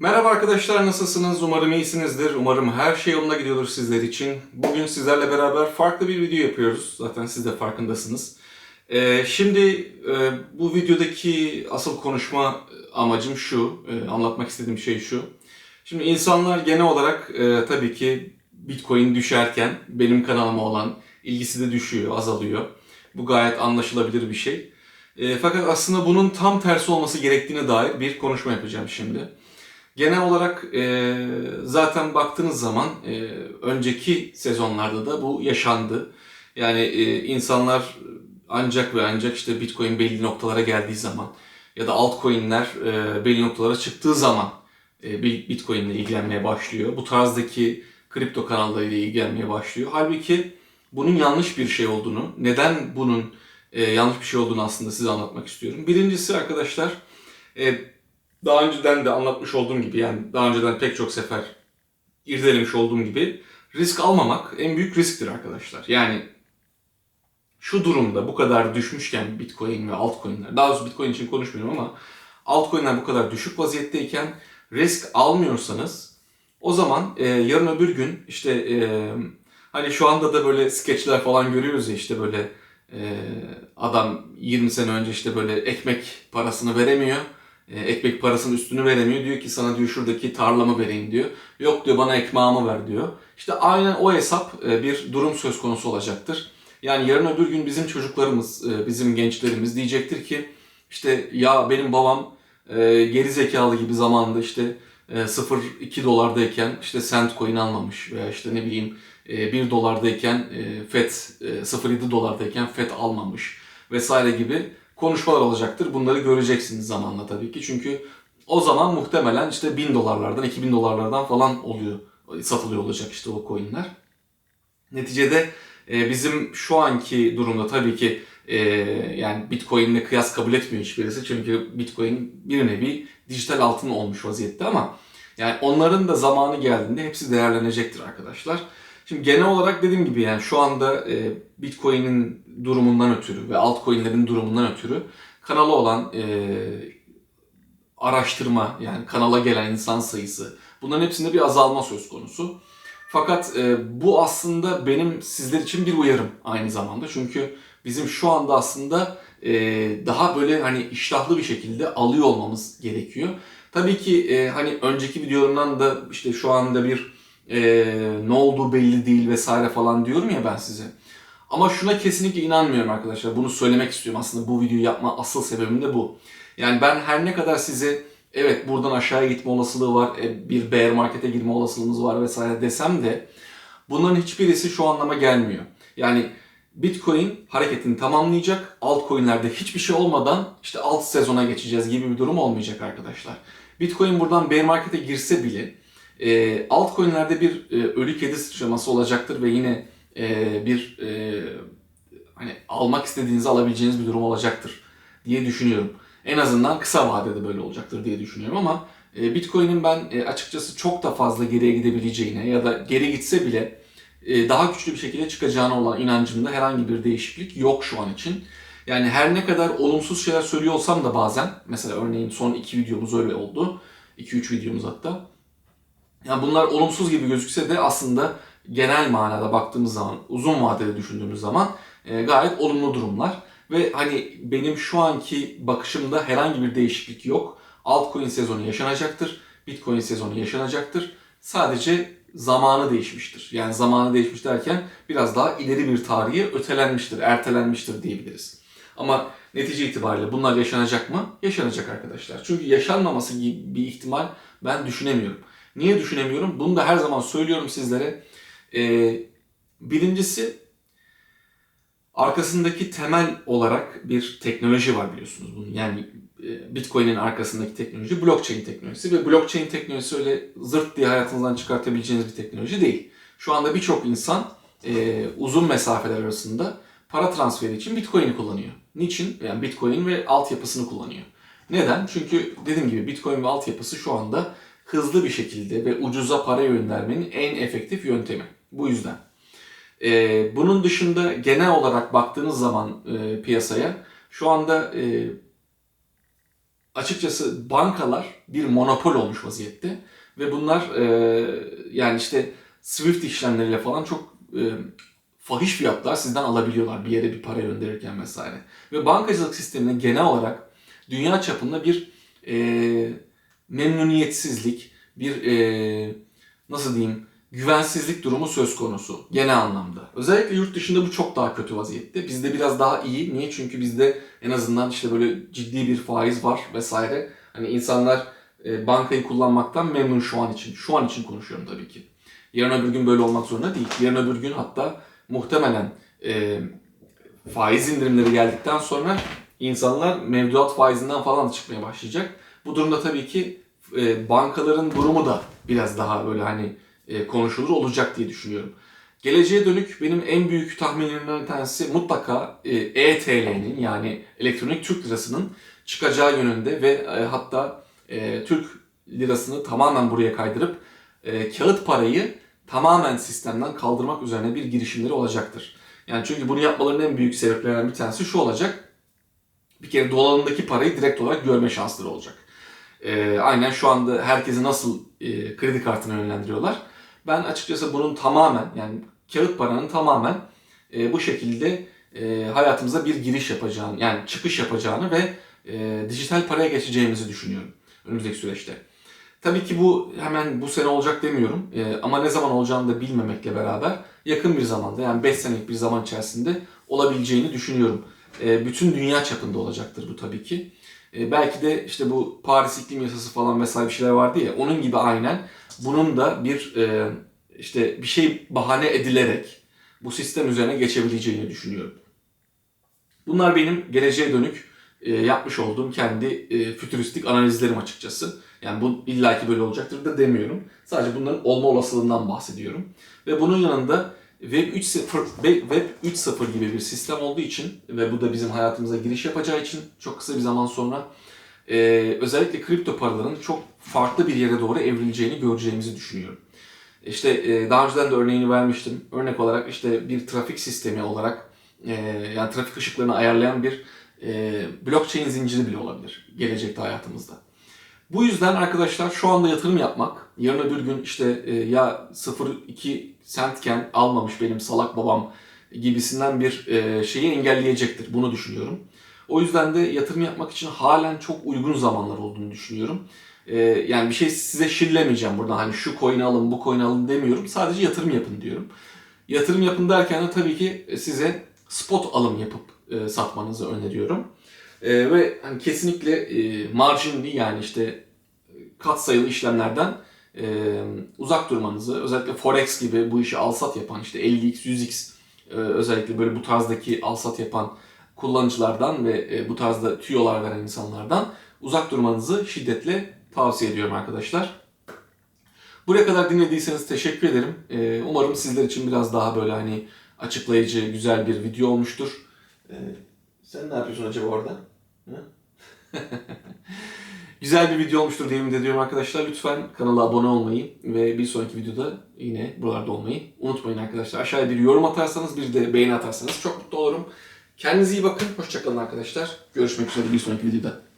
Merhaba arkadaşlar nasılsınız? Umarım iyisinizdir. Umarım her şey yolunda gidiyordur sizler için. Bugün sizlerle beraber farklı bir video yapıyoruz. Zaten siz de farkındasınız. Ee, şimdi e, bu videodaki asıl konuşma amacım şu, e, anlatmak istediğim şey şu. Şimdi insanlar genel olarak e, tabii ki Bitcoin düşerken benim kanalıma olan ilgisi de düşüyor, azalıyor. Bu gayet anlaşılabilir bir şey. E, fakat aslında bunun tam tersi olması gerektiğine dair bir konuşma yapacağım şimdi. Genel olarak e, zaten baktığınız zaman e, önceki sezonlarda da bu yaşandı. Yani e, insanlar ancak ve ancak işte Bitcoin belli noktalara geldiği zaman ya da altcoin'ler e, belli noktalara çıktığı zaman e, Bitcoin ile ilgilenmeye başlıyor. Bu tarzdaki kripto kanallarıyla ilgilenmeye başlıyor. Halbuki bunun yanlış bir şey olduğunu, neden bunun e, yanlış bir şey olduğunu aslında size anlatmak istiyorum. Birincisi arkadaşlar, e, daha önceden de anlatmış olduğum gibi yani daha önceden pek çok sefer irdelemiş olduğum gibi risk almamak en büyük risktir arkadaşlar. Yani şu durumda bu kadar düşmüşken Bitcoin ve altcoin'ler, daha doğrusu Bitcoin için konuşmuyorum ama altcoin'ler bu kadar düşük vaziyetteyken risk almıyorsanız o zaman e, yarın öbür gün işte e, hani şu anda da böyle skeçler falan görüyoruz ya işte böyle e, adam 20 sene önce işte böyle ekmek parasını veremiyor ekmek parasının üstünü veremiyor. Diyor ki sana diyor şuradaki tarlamı vereyim diyor. Yok diyor bana ekmeğimi ver diyor. İşte aynen o hesap e, bir durum söz konusu olacaktır. Yani yarın öbür gün bizim çocuklarımız, e, bizim gençlerimiz diyecektir ki işte ya benim babam e, geri zekalı gibi zamanda işte e, 0-2 dolardayken işte cent coin almamış veya işte ne bileyim e, 1 dolardayken e, FED e, 0.7 dolardayken FED almamış vesaire gibi konuşmalar olacaktır. Bunları göreceksiniz zamanla tabii ki. Çünkü o zaman muhtemelen işte 1000 dolarlardan, 2000 dolarlardan falan oluyor, satılıyor olacak işte o coinler. Neticede e, bizim şu anki durumda tabii ki e, yani Bitcoin ile kıyas kabul etmiyor hiçbirisi. Çünkü Bitcoin bir nevi dijital altın olmuş vaziyette ama yani onların da zamanı geldiğinde hepsi değerlenecektir arkadaşlar. Şimdi genel olarak dediğim gibi yani şu anda e, Bitcoin'in durumundan ötürü ve altcoin'lerin durumundan ötürü kanala olan e, araştırma yani kanala gelen insan sayısı bunların hepsinde bir azalma söz konusu. Fakat e, bu aslında benim sizler için bir uyarım aynı zamanda. Çünkü bizim şu anda aslında e, daha böyle hani iştahlı bir şekilde alıyor olmamız gerekiyor. Tabii ki e, hani önceki videolarımdan da işte şu anda bir e, ne olduğu belli değil vesaire falan diyorum ya ben size. Ama şuna kesinlikle inanmıyorum arkadaşlar. Bunu söylemek istiyorum aslında bu videoyu yapma asıl sebebim de bu. Yani ben her ne kadar size evet buradan aşağıya gitme olasılığı var, e, bir bear markete girme olasılığımız var vesaire desem de bunların hiçbirisi şu anlama gelmiyor. Yani Bitcoin hareketini tamamlayacak. Altcoin'lerde hiçbir şey olmadan işte alt sezona geçeceğiz gibi bir durum olmayacak arkadaşlar. Bitcoin buradan bear markete girse bile e, altcoin'lerde bir e, ölü kedi sıçraması olacaktır ve yine e, bir e, hani almak istediğinizi alabileceğiniz bir durum olacaktır diye düşünüyorum. En azından kısa vadede böyle olacaktır diye düşünüyorum ama e, Bitcoin'in ben e, açıkçası çok da fazla geriye gidebileceğine ya da geri gitse bile e, daha güçlü bir şekilde çıkacağına olan inancımda herhangi bir değişiklik yok şu an için. Yani her ne kadar olumsuz şeyler söylüyor olsam da bazen, mesela örneğin son iki videomuz öyle oldu. 2-3 videomuz hatta. Yani bunlar olumsuz gibi gözükse de aslında genel manada baktığımız zaman, uzun vadede düşündüğümüz zaman e, gayet olumlu durumlar. Ve hani benim şu anki bakışımda herhangi bir değişiklik yok. Altcoin sezonu yaşanacaktır. Bitcoin sezonu yaşanacaktır. Sadece zamanı değişmiştir. Yani zamanı değişmiş derken biraz daha ileri bir tarihe ötelenmiştir, ertelenmiştir diyebiliriz. Ama netice itibariyle bunlar yaşanacak mı? Yaşanacak arkadaşlar. Çünkü yaşanmaması gibi bir ihtimal ben düşünemiyorum. Niye düşünemiyorum? Bunu da her zaman söylüyorum sizlere. Ee, birincisi arkasındaki temel olarak bir teknoloji var biliyorsunuz bunun. Yani e, Bitcoin'in arkasındaki teknoloji blockchain teknolojisi ve blockchain teknolojisi öyle zırt diye hayatınızdan çıkartabileceğiniz bir teknoloji değil. Şu anda birçok insan e, uzun mesafeler arasında para transferi için Bitcoin'i kullanıyor. Niçin? Yani Bitcoin ve altyapısını kullanıyor. Neden? Çünkü dediğim gibi Bitcoin ve altyapısı şu anda hızlı bir şekilde ve ucuza para göndermenin en efektif yöntemi. Bu yüzden. Ee, bunun dışında genel olarak baktığınız zaman e, piyasaya şu anda e, açıkçası bankalar bir monopol olmuş vaziyette ve bunlar e, yani işte Swift işlemleriyle falan çok e, fahiş fiyatlar sizden alabiliyorlar bir yere bir para gönderirken vesaire. Ve bankacılık sistemine genel olarak dünya çapında bir e, memnuniyetsizlik, bir e, nasıl diyeyim güvensizlik durumu söz konusu genel anlamda. Özellikle yurt dışında bu çok daha kötü vaziyette. Bizde biraz daha iyi. Niye? Çünkü bizde en azından işte böyle ciddi bir faiz var vesaire. Hani insanlar e, bankayı kullanmaktan memnun şu an için. Şu an için konuşuyorum tabii ki. Yarın öbür gün böyle olmak zorunda değil. Yarın öbür gün hatta muhtemelen e, faiz indirimleri geldikten sonra insanlar mevduat faizinden falan çıkmaya başlayacak. Bu durumda tabii ki e, bankaların durumu da biraz daha böyle hani e, konuşulur olacak diye düşünüyorum. Geleceğe dönük benim en büyük tahminlerimden bir tanesi mutlaka e, ETL'nin yani elektronik Türk lirasının çıkacağı yönünde ve e, hatta e, Türk lirasını tamamen buraya kaydırıp e, kağıt parayı tamamen sistemden kaldırmak üzerine bir girişimleri olacaktır. Yani çünkü bunu yapmalarının en büyük sebeplerinden bir tanesi şu olacak. Bir kere dolarındaki parayı direkt olarak görme şansları olacak. E, aynen şu anda herkesi nasıl e, kredi kartına yönlendiriyorlar. Ben açıkçası bunun tamamen yani kağıt paranın tamamen e, bu şekilde e, hayatımıza bir giriş yapacağını yani çıkış yapacağını ve e, dijital paraya geçeceğimizi düşünüyorum önümüzdeki süreçte. Tabii ki bu hemen bu sene olacak demiyorum e, ama ne zaman olacağını da bilmemekle beraber yakın bir zamanda yani 5 senelik bir zaman içerisinde olabileceğini düşünüyorum. E, bütün dünya çapında olacaktır bu tabii ki. E, belki de işte bu Paris İklim Yasası falan vesaire bir şeyler vardı ya onun gibi aynen bunun da bir e, işte bir şey bahane edilerek bu sistem üzerine geçebileceğini düşünüyorum. Bunlar benim geleceğe dönük e, yapmış olduğum kendi e, fütüristik analizlerim açıkçası. Yani bu illaki böyle olacaktır da demiyorum. Sadece bunların olma olasılığından bahsediyorum. Ve bunun yanında Web 3.0 Web 3.0 gibi bir sistem olduğu için ve bu da bizim hayatımıza giriş yapacağı için çok kısa bir zaman sonra e, özellikle kripto paraların çok farklı bir yere doğru evrileceğini göreceğimizi düşünüyorum. İşte e, daha önceden de örneğini vermiştim. Örnek olarak işte bir trafik sistemi olarak e, yani trafik ışıklarını ayarlayan bir e, blockchain zinciri bile olabilir gelecekte hayatımızda. Bu yüzden arkadaşlar şu anda yatırım yapmak, yarın öbür gün işte e, ya 0.2 centken almamış benim salak babam gibisinden bir e, şeyi engelleyecektir. Bunu düşünüyorum. O yüzden de yatırım yapmak için halen çok uygun zamanlar olduğunu düşünüyorum. E, yani bir şey size şirlemeyeceğim burada. Hani şu coin'i alın, bu coin'i alın demiyorum. Sadece yatırım yapın diyorum. Yatırım yapın derken de tabii ki size spot alım yapıp e, satmanızı öneriyorum. E, ve hani kesinlikle e, marginli yani işte katsayılı işlemlerden e, uzak durmanızı, özellikle Forex gibi bu işi alsat yapan işte 50x, 100x e, özellikle böyle bu tarzdaki alsat yapan kullanıcılardan ve e, bu tarzda tüyolar veren insanlardan uzak durmanızı şiddetle tavsiye ediyorum arkadaşlar. Buraya kadar dinlediyseniz teşekkür ederim. E, umarım sizler için biraz daha böyle hani açıklayıcı, güzel bir video olmuştur. E, sen ne yapıyorsun acaba orada? Güzel bir video olmuştur diye ümit ediyorum arkadaşlar. Lütfen kanala abone olmayı ve bir sonraki videoda yine buralarda olmayı unutmayın arkadaşlar. Aşağıya bir yorum atarsanız bir de beğeni atarsanız çok mutlu olurum. Kendinize iyi bakın. Hoşçakalın arkadaşlar. Görüşmek üzere bir sonraki videoda.